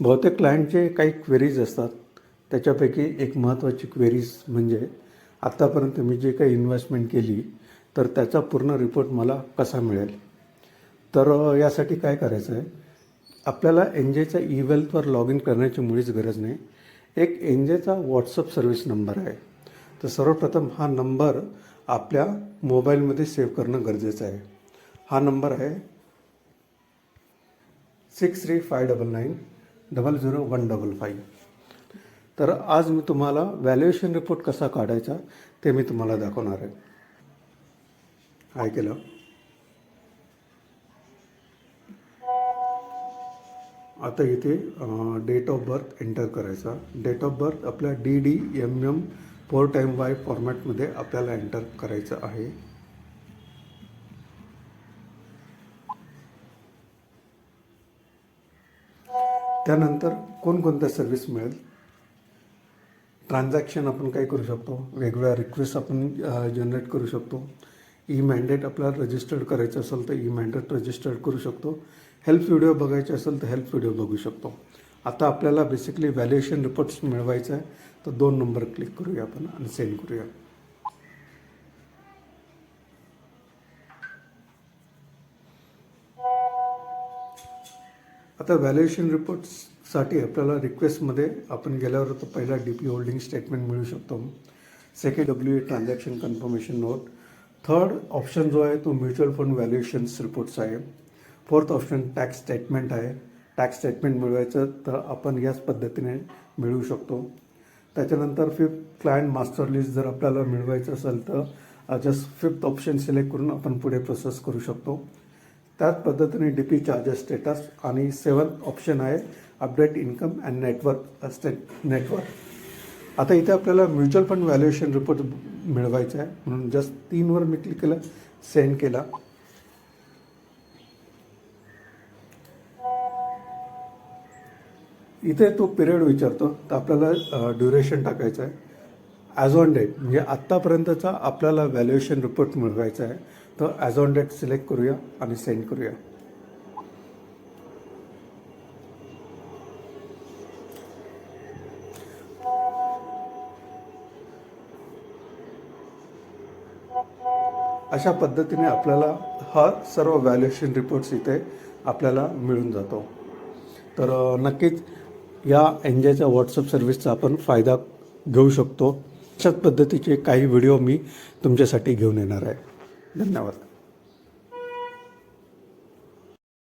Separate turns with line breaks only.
बहुतेक क्लायंटचे काही क्वेरीज असतात. त्याच्यापैकी एक महत्त्वाची क्वेरीज म्हणजे आत्तापर्यंत मी जे काही इन्व्हेस्टमेंट केली तर त्याचा पूर्ण रिपोर्ट मला कसा मिळेल? तर यासाठी काय करायचं आहे आपल्याला एनजेचा ई वेल्थवर लॉग इन करण्याची मुळीच गरज नाही. एक एन जेचा व्हॉट्सअप सर्व्हिस नंबर आहे. तर सर्वप्रथम हा नंबर आपल्या मोबाईलमध्ये सेव्ह करणं गरजेचं आहे. हा नंबर आहे six three five double nine double zero one double five तर आज मी तुम्हाला व्हॅल्युएशन रिपोर्ट कसा काढायचा ते मी तुम्हाला दाखवणार आहे. काय केलं? आता इथे डेट ऑफ बर्थ एंटर करायचा. डेट ऑफ बर्थ आपल्या D D M M four time Y फॉर्मॅटमध्ये आपल्याला एंटर करायचं आहे. त्यानंतर कोणकोणत्या सर्व्हिस मिळेल? ट्रान्झॅक्शन आपण काय करू शकतो? वेगवेगळ्या रिक्वेस्ट आपण जनरेट करू शकतो. ई मॅन्डेट आपल्याला रजिस्टर्ड करायचं असेल तर ई मॅन्डेट रजिस्टर्ड करू शकतो. हेल्प व्हिडिओ बघायचे असेल तर हेल्प व्हिडिओ बघू शकतो. आता आपल्याला बेसिकली व्हॅल्युएशन रिपोर्ट्स मिळवायचं आहे. तर दोन नंबर क्लिक करूया आपण आणि सेंड करूया. आता व्हॅल्युएशन रिपोर्ट्ससाठी आपल्याला रिक्वेस्टमध्ये आपण गेल्यावर तर पहिला डी पी होल्डिंग स्टेटमेंट मिळू शकतो. Second W A transaction confirmation note third option जो आहे तो म्युच्युअल फंड व्हॅल्युएशन्स रिपोर्ट्स आहे. फोर्थ ऑप्शन टॅक्स स्टेटमेंट आहे. टॅक्स स्टेटमेंट मिळवायचं तर आपण याच पद्धतीने मिळवू शकतो. त्याच्यानंतर फिफ्थ क्लायंट मास्टर लिस्ट जर आपल्याला मिळवायचं असेल तर जस्ट फिफ्थ ऑप्शन सिलेक्ट करून आपण पुढे प्रोसेस करू शकतो. त्याच पद्धतीने डी पी चार्जेस स्टेटस आणि सेवन ऑप्शन आहे update income and network state network आता इथे आपल्याला म्युच्युअल फंड व्हॅल्युएशन रिपोर्ट मिळवायचा आहे. म्हणून जस्ट तीनवर मी क्लिक केलं सेंड केला. इथे तो पिरियड विचारतो तर आपल्याला ड्युरेशन टाकायचं आहे. ॲज ऑन डेट म्हणजे आत्तापर्यंतचा आपल्याला व्हॅल्युएशन रिपोर्ट मिळवायचा आहे तर ॲज ऑन डेट सिलेक्ट करूया आणि सेंड करूया. अशा पद्धतीने आपल्याला हा सर्व व्हॅल्युएशन रिपोर्ट्स इथे आपल्याला मिळून जातो. तर नक्कीच या एनजेच्या व्हॉट्सअप सर्व्हिसचा आपण फायदा घेऊ शकतो. अशाच पद्धतीचे काही व्हिडिओ मी तुमच्यासाठी घेऊन येणार आहे. धन्यवाद.